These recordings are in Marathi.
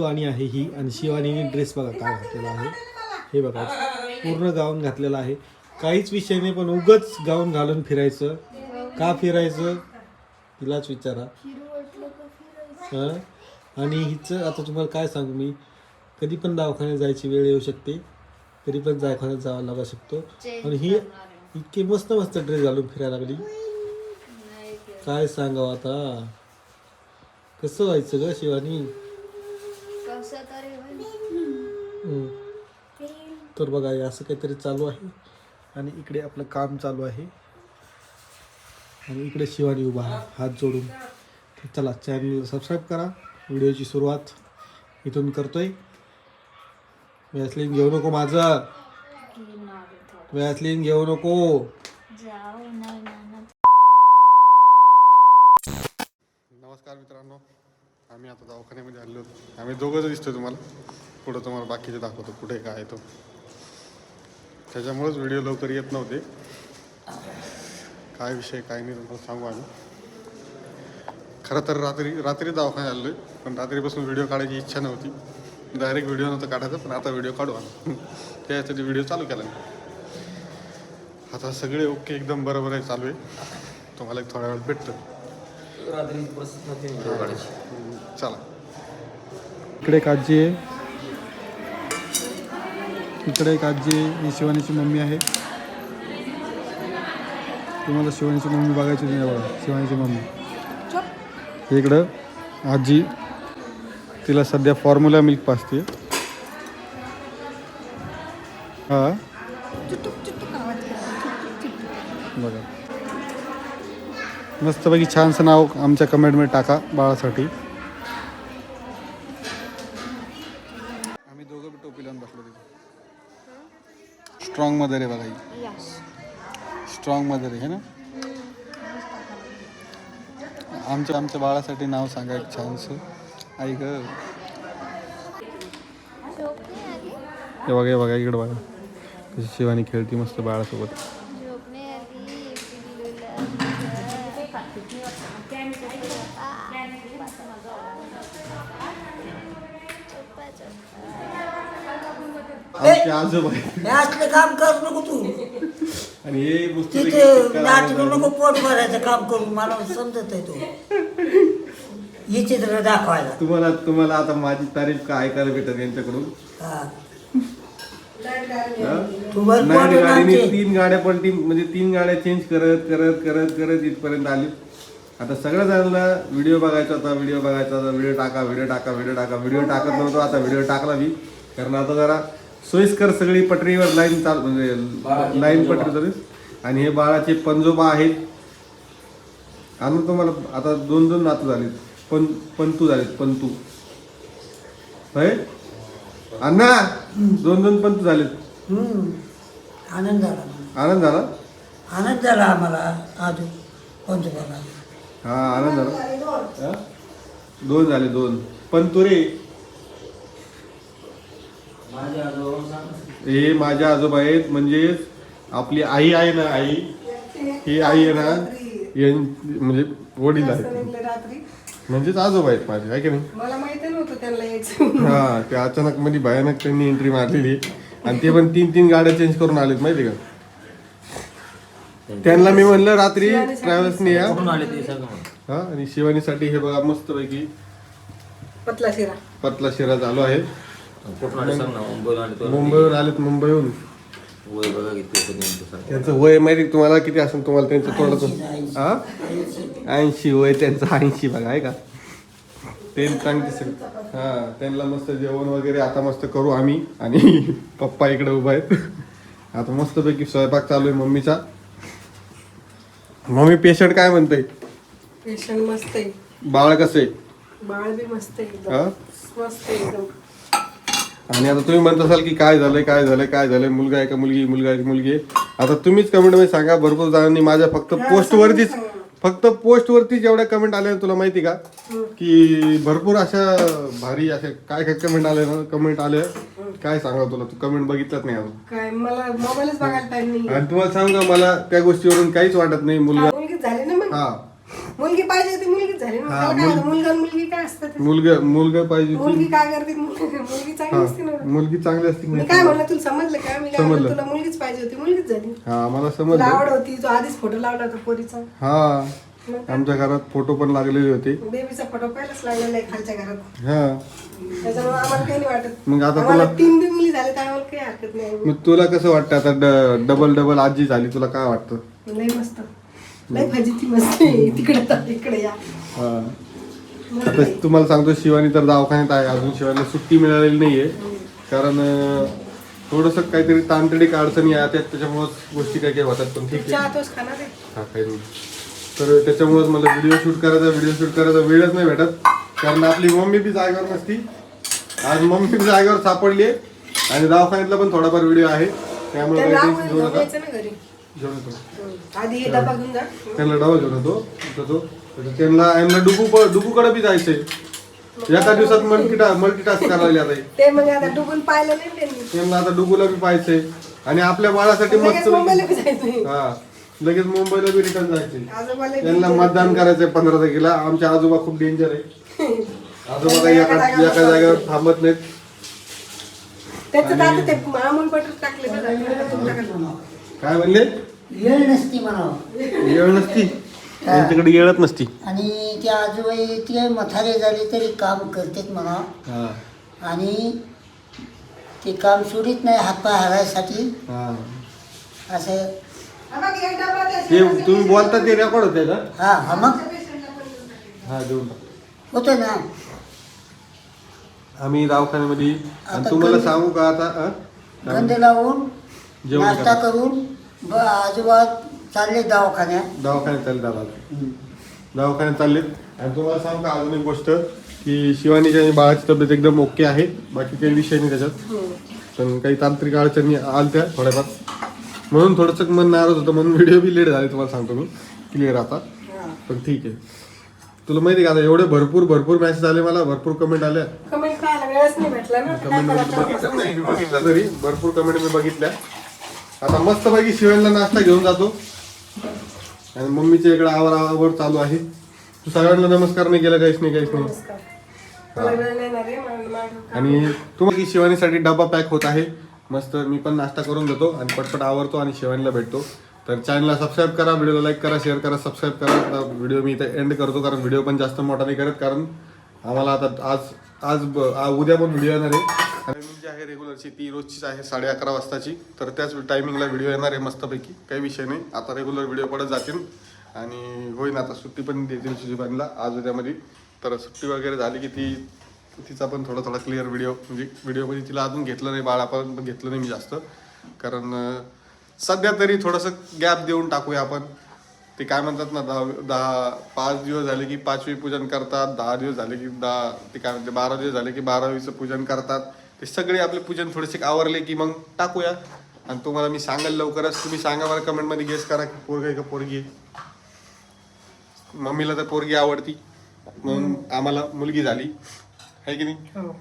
शिवानी आहे ही. आणि शिवानीने ड्रेस बघा काय घातलेला आहे. हे बघा पूर्ण गाऊन घातलेला आहे. काहीच विषय नाही पण उगच गाऊन घालून फिरायचं. का फिरायचं? तिलाच विचारा. हं? आणि हिचं आता तुम्हाला काय सांगू मी? कधी पण दवाखान्यात जायची वेळ येऊ शकते. कधी पण दवाखान्यात जावं लागू शकतो. आणि ही इतके मस्त मस्त ड्रेस घालून फिरायला लागली. काय सांगावं आता? कसं व्हायचं ग शिवानी? तरी होईल. हम्म. तर बघा हे असं काहीतरी चालू आहे. आणि इकडे आपलं काम चालू आहे. आणि इकडे शिवानी उभा आहे हात जोडून. तर चला चॅनल सबस्क्राईब करा. व्हिडिओची सुरुवात इथून करतोय. वॅसलीन घेऊ नको माझं. वॅसलीन घेऊ नको. जाऊ नाही नाना नमस्कार मित्रांनो. आम्ही आता दवाखान्यामध्ये आलो होतो. आम्ही दोघंच दिसतोय तुम्हाला पुढं तुम्हाला बाकीचे दाखवतो कुठे काय आहे तो. त्याच्यामुळेच व्हिडिओ लवकर येत नव्हते. काय विषय काय नाही तुम्हाला सांगू आम्ही. खरं तर रात्री रात्री दवाखान्यात आलो आहे पण रात्रीपासून व्हिडिओ काढायची इच्छा नव्हती. डायरेक्ट व्हिडिओ नव्हतं काढायचं पण आता व्हिडिओ काढू आम्ही. त्यासाठी व्हिडिओ चालू केला मी. आता सगळे ओके एकदम बरोबर आहे चालू आहे. तुम्हाला एक थोडा वेळ भेटतं. रात्री चला. इकडे एक आजी आहे. इकडे एक आजी आहे. ही शिवानीची मम्मी आहे. तुम्हाला शिवानीची मम्मी बघायची नाही बघा. शिवानीची मम्मी. इकडं आजी. तिला सध्या फॉर्म्युला मिल्क पाजते हा. बघा. मस्तपैकी छानसं नाव आमच्या कमेंटमध्ये टाका बाळासाठी. स्ट्रॉंग मदर आहे बघा ही. स्ट्रॉंग मदर आहे हे ना? आमच्या आमच्या बाळासाठी नाव सांगा एक छानसं. आई ग. हे बघा हे बघा इकडे बघा. कशी शिवानी खेळती मस्त बाळासोबत. आमचे आजोबा. हे असलं काम करू नको तू आणि हे पुस्तक तिथे नाटकं नको पोट भरायचं काम करून मला समजत आहे तू हे चित्र दाखवायला तुम्हाला तुम्हाला आता माझी तारीफ का ऐकायला भेटत यांच्याकडून हा. हा? तू वर नाही पोट गाडीने नाचते. तीन गाड्या पण तीन म्हणजे तीन गाड्या चेंज करत करत करत करत इथपर्यंत आली आता सगळं झालं व्हिडिओ बघायचा होता व्हिडिओ बघायचा होता व्हिडिओ टाका व्हिडिओ टाका व्हिडिओ टाका व्हिडिओ टाकत नव्हतो आता व्हिडिओ टाकला मी. कारण आता जरा सोयीस्कर सगळी पटरीवर लाईन चाल म्हणजे लाईन पटरी होती आणि हे बाळाचे पंजोबा आहेत. आणून तुम्हाला आता दोन दोन नातू झालेत. पण पंतू झालेत पंतू होय अण्णा दोन दोन पंतू झालेत. आनंद झाला. आनंद झाला? आनंद झाला आम्हाला. अजून पंचोबाला हा आनंद झाला. हा? दोन झाले दोन. पण तू रे. माझ्या आजोबा सांग हे माझ्या आजोबा आहेत म्हणजे आपली आई आहे ना आई? ही आई आहे ना यां- म्हणजे वडील आहेत. रात्री. म्हणजेच आजोबा आहेत माझे आहे की नाही? मला माहिती नव्हतं त्यांना यायचं. हा ते अचानक मध्ये भयानक त्यांनी एंट्री मारलेली. आहे. आणि ते पण तीन तीन गाड्या चेंज करून आलेत माहिती का? त्यांना मी म्हणलं रात्री ट्रॅव्हल्सने या. आले ते हा आणि शिवानीसाठी हे बघा मस्तपैकी पतला शिरा. पतला शिरा चालू आहे. कुठून आले सांग ना मुंबईला आले तो. मुंबईवर आलेत मुंबईहून. वय बघा किती होतं नेमकं सांग. त्यांचं वय माहिती तुम्हाला किती असेल तुम्हाला त्यांचं थोडं हा? ऐंशी वय त्यांचं ऐंशी बघा आहे का? ते सांगते सग हा त्यांना मस्त जेवण वगैरे आता मस्त करू आम्ही आणि पप्पा इकडे उभा आहेत. आता मस्तपैकी स्वयंपाक चालू आहे मम्मीचा. मम्मी पेशंट काय म्हणते? पेशंट मस्त आहे. बाळ कसं आहे? बाळ बी मस्त आहे एकदम. हा? मस्त आहे एकदम. आणि आता तुम्ही म्हणत असाल की काय झालंय काय झालंय काय झालंय? मुलगा आहे का मुलगी? मुलगा आहे का मुलगी आहे. आता तुम्हीच कमेंटमध्ये सांगा. भरपूर जणांनी माझ्या फक्त पोस्ट वरतीच फक्त पोस्ट वरतीच एवढ्या कमेंट आल्या तुला माहिती का? की भरपूर अशा भारी अशा काय काय कमेंट आले ना? कमेंट आले काय सांगा तुला? तू कमेंट बघितलंच नाही अजून. काय मला मोबाईलच बघायला टाइम नाही आणि तुम्हाला सांगू मला त्या गोष्टीवरून काहीच वाटत नाही. मुलगा मुलगी झाली ना मग? हा. मुलगी पाहिजे होती मुलगीच झाली ना हा, त्याला काय मुल- होतं? मुलगा आणि मुलगी काय असतं ते? मुलगा मुलगा पाहिजे मुलगी काय करते? मुलगी मुलगी चांगली असते ना. हा मुलगी चांगली असती की मी नाही? काय म्हणलं तुला समजलं का? मी काय म्हणलं समजलं. तुला मुलगीच पाहिजे होती मुलगीच झाली. हा मला तुला समजलं. आवड होती तो आधीच फोटो लावला होता पोरीचा. हा. काय? आमच्या घरात फोटो पण लागलेले होते. बेबीचा फोटो पहिलाच लागलेला आहे खालच्या घरात. हा. त्याच्यामुळे आम्हाला काही नाही वाटत. मग आता आम्हाला तुला- तीन बी मुली झाले तर आम्हाला काही हरकत नाही. मग तुला कसं वाटतं? आता ड- डबल डबल आजी झाली तुला काय वाटतं? लय मस्त. लय भाजी ती मस्त आहे. तिकडे तर इकडे या. हा. मस्त आता आहे. तुम्हाला सांगतो शिवानी तर दवाखान्यात आहे. अजून शिवानीला सुट्टी मिळालेली नाहीये. कारण थोडस काहीतरी तांत्रिक अडचणी आहेत त्याच्यामुळे गोष्टी काही काही होतात पण ठीक चहा आहे तोच खाणार आहे. हा काही नाही. तर त्याच्यामुळेच मला व्हिडिओ शूट करायचा व्हिडिओ शूट करायचा वेळच नाही भेटत. कारण आपली मम्मी बी जागेवर नसती. आज मम्मी बी जागेवर सापडली आणि दवाखान्यातला पण थोडाफार व्हिडिओ आहे. त्यामुळे घेऊ घेऊन नका येतो. हे त्यांना डबा घेऊन येतो. त्यांना यांना डुबू डुबूकडे बी जायचंय. एका दिवसात मल्टी मल्टी टास्क करायला आता. ते मग आता डुबून पाहिलं नाही त्यांनी. आता डुबूला बी पाहायचंय. आणि आपल्या बाळासाठी मस्त हा. लगेच मुंबईला बी रिटर्न बी त्यांना मतदान करायचंय पंधरा तारखेला. आमचे आजोबा खूप डेंजर आहे. आजोबा काही एका एका जागेवर थांबत नाहीत. ते काय म्हणले? वेळ नसती म्हणावं. येळ नसती? त्यांच्याकडे येळच नसती. आणि त्या आजोबाई ते म्हातारे झाले तरी काम करतेत म्हणा हा. आणि ते काम सोडित नाही हातपाय हरायसाठी हा. असं हा ते तुम्ही बोलता ते रेकॉर्ड होते का? हा हा मग. हा देऊन टाक. होतं ना. आम्ही दवाखान्यामध्ये आणि आता तुम्हाला गंध- सांगू का आता? गंध लावून जेवण नाश्ता करा. करून ब- आजोबा चालले दवाखान्यात. दवाखान्यात चालले दादा दवाखान्यात चाललेत. आणि तुम्हाला सांगू का अजून एक गोष्ट की शिवानीची आणि बाळाची तब्येत एकदम ओके आहे. बाकी काही विषय नाही त्याच्यात. पण काही तांत्रिक अडचणी आलत्या थोड्याफार. म्हणून थोडंसं मन नाराज होतं म्हणून व्हिडिओ बी लेट झाले तुम्हाला सांगतो मी. क्लिअर आता. पण ठीक आहे. तुला माहिती का आता एवढे भरपूर भरपूर मॅसेज आले मला भरपूर कमेंट आल्या. कमेंट करायला वेळच नाही भेटला ना. काय करायचं? बघितल्या तरी भरपूर कमेंट मी बघितल्या. आता मस्त पैकी शिवायला नाश्ता घेऊन जातो. आणि मम्मीच्या इकडे आवर आवर चालू आहे. तू सगळ्यांना नमस्कार नाही केला काहीच नाही काहीच नाही. नमस्कार. मला वेळ नाही ना रे मला- मला- आणि तुम्हाला की शिवानीसाठी डबा पॅक होत आहे. मस्त मी पण नाश्ता करून घेतो आणि पटपट आवरतो आणि शेवणीला भेटतो. तर चॅनलला सबस्क्राईब करा व्हिडिओला लाईक करा शेअर करा सबस्क्राईब करा. व्हिडिओ मी इथे एंड करतो कारण व्हिडिओ पण जास्त मोठा नाही करत कारण आम्हाला आता आज आज ब- आ- उद्या पण व्हिडिओ येणार आहे. आणि जी आहे रेग्युलरची ती रोजचीच आहे साडे अकरा वाजताची. तर त्याच टायमिंगला व्हिडिओ येणार आहे मस्तपैकी काही विषय नाही. आता रेग्युलर व्हिडिओ पडत जातील. आणि होईन आता सुट्टी पण देतील सुजीबाईंना आज उद्यामध्ये. तर सुट्टी वगैरे झाली की ती तिचा पण थोडा थोडा क्लिअर व्हिडिओ म्हणजे व्हिडिओमध्ये तिला अजून घेतलं नाही बाळा पण घेतलं नाही मी जास्त. कारण सध्या तरी थोडंसं गॅप देऊन टाकूया आपण. ते काय म्हणतात ना दहा दहा पाच दिवस झाले की पाचवी पूजन करतात दहा दिवस झाले की दहा ते काय म्हणते बारा दिवस झाले की बारावीचं पूजन करतात. ते सगळे आपले पूजन थोडेसे आवरले की मग टाकूया. आणि तुम्हाला मी सांगाल लवकरच तुम्ही सांगा मला कमेंटमध्ये गेस करा की पोरग आहे का पोरगी आहे. मम्मीला तर पोरगी आवडती. म्हणून आम्हाला मुलगी झाली. आहे की नाही? हो.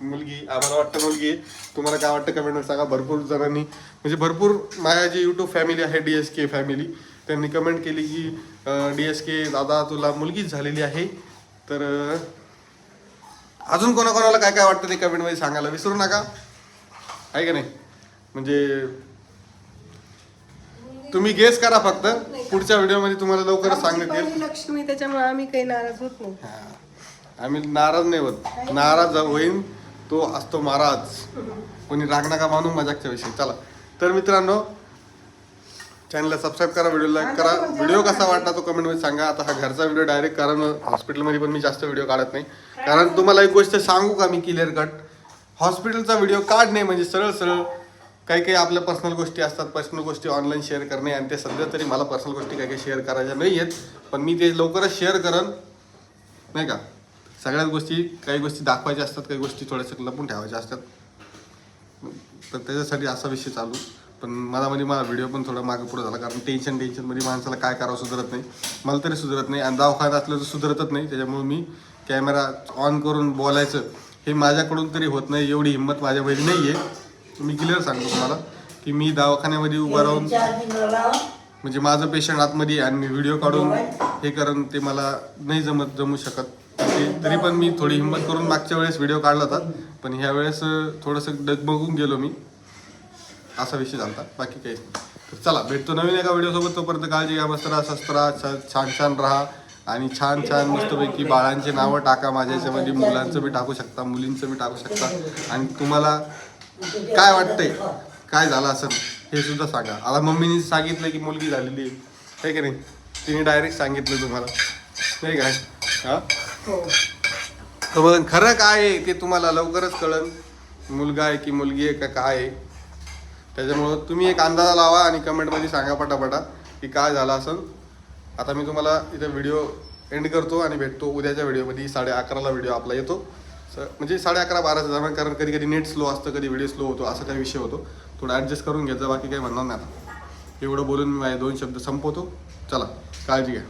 मुलगी आम्हाला वाटतं मुलगी आहे. तुम्हाला काय वाटतं कमेंटमध्ये सांगा. भरपूर जणांनी म्हणजे भरपूर माझ्या जी यूट्यूब फॅमिली आहे डी एस के फॅमिली त्यांनी कमेंट केली की डी एस के दादा तुला मुलगीच झालेली आहे. तर अं, अजून कोणाकोणाला काय काय वाटतं ते कमेंटमध्ये सांगायला विसरू नका. आहे का नाही? म्हणजे तुम्ही गेस करा फक्त. पुढच्या व्हिडिओमध्ये तुम्हाला लवकरच आमची सांगण्यात येईल. पहिली लक्ष्मी त्याच्यामुळे आम्ही काही नाराज होत नाही. हा. आम्ही नाराज नाही होत. नाराज होईन तो असतो महाराज. कोणी राग नका मानू मजाकच्या विषयी. चला. तर मित्रांनो चॅनलला सबस्क्राईब करा व्हिडिओ लाईक करा. व्हिडिओ कसा वाटला तो कमेंटमध्ये सांगा. आता हा घरचा व्हिडिओ डायरेक्ट कारण हॉस्पिटलमध्ये पण मी जास्त व्हिडिओ काढत नाही. कारण तुम्हाला एक गोष्ट सांगू का मी क्लिअर कट हॉस्पिटलचा व्हिडिओ काढ नाही म्हणजे सरळ सरळ काही काही आपल्या पर्सनल गोष्टी असतात. पर्सनल गोष्टी ऑनलाईन शेअर करणे आणि ते सध्या तरी मला पर्सनल गोष्टी काही काही शेअर करायच्या नाही आहेत पण मी ते लवकरच शेअर करन नाही का? सगळ्याच गोष्टी काही गोष्टी दाखवायच्या असतात काही गोष्टी थोड्याशा लपून ठेवायच्या असतात. तर त्याच्यासाठी असा विषय चालू. पण मला म्हणजे माझा व्हिडिओ पण थोडा मागे पुढे झाला कारण टेन्शन टेन्शनमध्ये माणसाला काय करावं सुधरत नाही. मला तरी सुधरत नाही आणि दवाखान्यात असलं तर सुधरतच नाही. त्याच्यामुळे मी कॅमेरा ऑन करून बोलायचं हे माझ्याकडून तरी होत नाही. एवढी हिंमत माझ्यामध्ये नाही आहे मी क्लिअर सांगतो तुम्हाला की मी दवाखान्यामध्ये उभं राहून म्हणजे माझं पेशंट आतमध्ये आणि मी व्हिडिओ काढून हे कारण ते मला नाही जमत जमू शकत. होती तरी पण मी थोडी हिंमत करून मागच्या वेळेस व्हिडिओ काढला होता. पण ह्या वेळेस थोडंसं डगमगून गेलो मी. असा विषय झाला बाकी काहीच नाही. तर चला भेटतो नवीन एका व्हिडिओसोबत तोपर्यंत काळजी घ्या मस्त राहा स्वस्त राहा छ- छान छान राहा. आणि छान छान मस्तपैकी बाळांची नावं टाका. माझ्या याच्यामध्ये मुलांचं बी टाकू शकता मुलींचं बी टाकू शकता. आणि तुम्हाला काय वाटतंय? काय झालं असं हे सुद्धा सांगा. आता मम्मीने सांगितलं की मुलगी झालेली आहे. की नाही? तिने डायरेक्ट सांगितलं तुम्हाला. नाही? काय हां? हो. तर मग खरं काय आहे ते तुम्हाला लवकरच कळन. मुलगा आहे की मुलगी आहे का काय आहे. त्याच्यामुळं तुम्ही एक अंदाजा लावा आणि कमेंटमध्ये सांगा पटापटा की काय झालं असं. आता मी तुम्हाला इथे व्हिडिओ एंड करतो आणि भेटतो. उद्याच्या व्हिडिओमध्ये साडे अकराला व्हिडिओ आपला येतो. स म्हणजे साडे अकरा बाराच्या दरम्यान कारण कधी कधी नेट स्लो असतं कधी व्हिडिओ स्लो होतो असा काही विषय होतो. थोडं ॲडजस्ट करून घ्यायचं बाकी काही म्हणणार नाही आता. एवढं बोलून मी माझे दोन शब्द संपवतो. चला काळजी घ्या.